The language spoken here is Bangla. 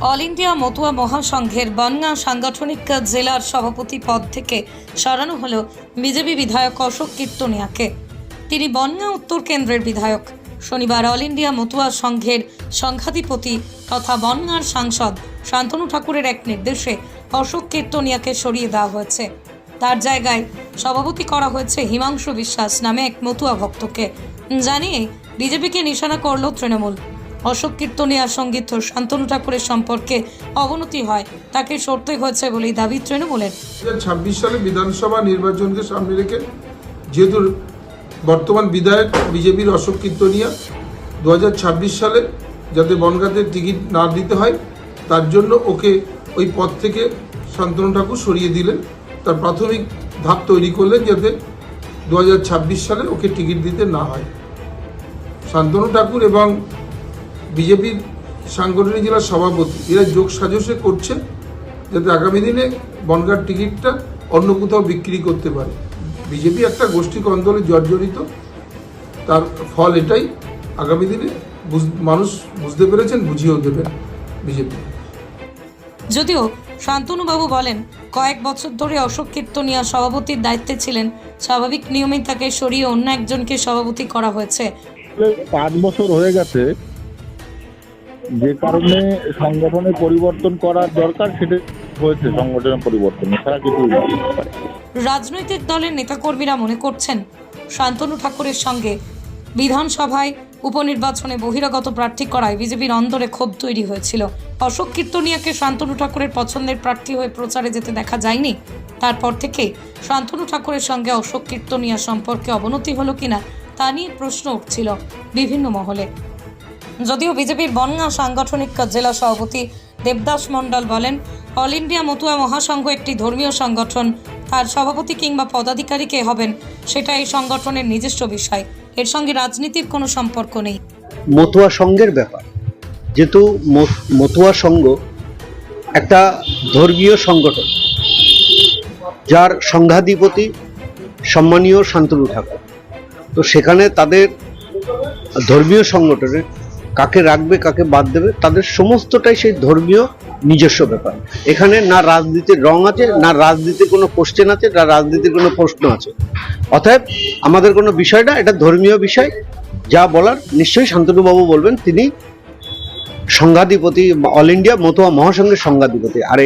অল ইন্ডিয়া মতুয়া মহাসংঘের বনগাঁ সাংগঠনিক জেলার সভাপতি পদ থেকে সরানো হল বিজেপি বিধায়ক অশোক কীর্তনিয়াকে। তিনি বনগাঁ উত্তর কেন্দ্রের বিধায়ক। শনিবার অল ইন্ডিয়া মতুয়া সংঘের সংঘাধিপতি তথা বনগাঁর সাংসদ শান্তনু ঠাকুরের এক নির্দেশে অশোক কীর্তনিয়াকে সরিয়ে দেওয়া হয়েছে। তার জায়গায় সভাপতি করা হয়েছে হিমাংশু বিশ্বাস নামে এক মতুয়া ভক্তকে। জানিয়ে বিজেপিকে নিশানা করল তৃণমূল। অশোক কীর্তনিয়ার সংগীত শান্তনু ঠাকুরের সম্পর্কে অবনতি হয়। তাকে সরতে হয়েছে বলেই দাবি তৃণমূলের। ছাব্বিশ সালে বিধানসভা নির্বাচনকে সামনে রেখে যেহেতু বর্তমান বিধায়ক বিজেপির অশোক কীর্তনিয়া দু সালে যাতে বনগাঁতে টিকিট না দিতে হয়, তার জন্য ওকে ওই পদ থেকে শান্তনু ঠাকুর সরিয়ে দিলেন। তার প্রাথমিক ধাপ তৈরি করলেন যাতে দু হাজার ছাব্বিশ সালে ওকে টিকিট দিতে না হয়। শান্তনু ঠাকুর এবং বিজেপির সাংগঠনিক জেলার সভাপতি এরা যোগ সাজসে করছেন যাতে আগামী দিনে বনগাঁর টিকিটটা অন্য কোথাও বিক্রি করতে পারে। বিজেপি একটা গোষ্ঠী কন্দলে জর্জরিত তার ফল এটাই। আগামী দিনে বুঝ- মানুষ বুঝতে পেরেছেন বুঝিয়েও দেবেন বিজেপি। যদিও শান্তনুবাবু বলেন কয়েক বছর ধরে অশোক কীর্তনিয়া সভাপতির দায়িত্বে ছিলেন স্বাভাবিক নিয়মেই তাকে সরিয়ে অন্য একজনকে সভাপতি করা হয়েছে। পাঁচ বছর হয়ে গেছে যে কারণে সংগঠনে পরিবর্তন করার দরকার সেটা হয়েছে সংগঠনের পরিবর্তন, এছাড়া কিছু রাজনৈতিক দলের নেতাকর্মীরা মনে করছেন, শান্তনু ঠাকুরের সঙ্গে বিধানসভায় উপনির্বাচনে বহিরাগত প্রার্থী করায় বিজেপির অন্দরে ক্ষোভ তৈরি হয়েছিল। অশোক কীর্তনিয়াকে শান্তনু ঠাকুরের পছন্দের প্রার্থী হয়ে প্রচারে যেতে দেখা যায়নি, তারপর থেকে শান্তনু ঠাকুরের সঙ্গে অশোক কীর্তনিয়া সম্পর্কে অবনতি হলো কিনা তা নিয়ে প্রশ্ন উঠছিল বিভিন্ন মহলে। যদিও বিজেপির বনগাঁ সাংগঠনিক জেলা সভাপতি দেবদাস মণ্ডল বলেন, অল ইন্ডিয়া মতুয়া মহাসংঘ একটি ধর্মীয় সংগঠন। তার সভাপতি কিংবা পদাধিকারী কে হবেন, সেটা এই সংগঠনের নিজস্ব বিষয়। এর সঙ্গে রাজনীতির কোনো সম্পর্ক নেই। মতুয়া সংঘের ব্যাপার। যেহেতু মতুয়া সংঘ একটা ধর্মীয় সংগঠন, যার সংঘাধিপতি সম্মানীয় শান্তনু ঠাকুর। তো সেখানে তাদের ধর্মীয় সংগঠনে কাকে রাখবে, কাকে বাদ দেবে, তাদের সমস্তটাই সেই ধর্মীয় নিজস্ব ব্যাপার। এখানে না রাজনীতির রং আছে, না রাজনীতির কোনো কোশ্চেন আছে, না রাজনীতির কোনো প্রশ্ন আছে। অতএব আমাদের কোনো বিষয় না, এটা ধর্মীয় বিষয়, যা বলার নিশ্চয়ই শান্তনুবাবু বলবেন, তিনি সংঘাধিপতি অল ইন্ডিয়া মতুয়া মহাসংঘের সংঘাধিপতি। আর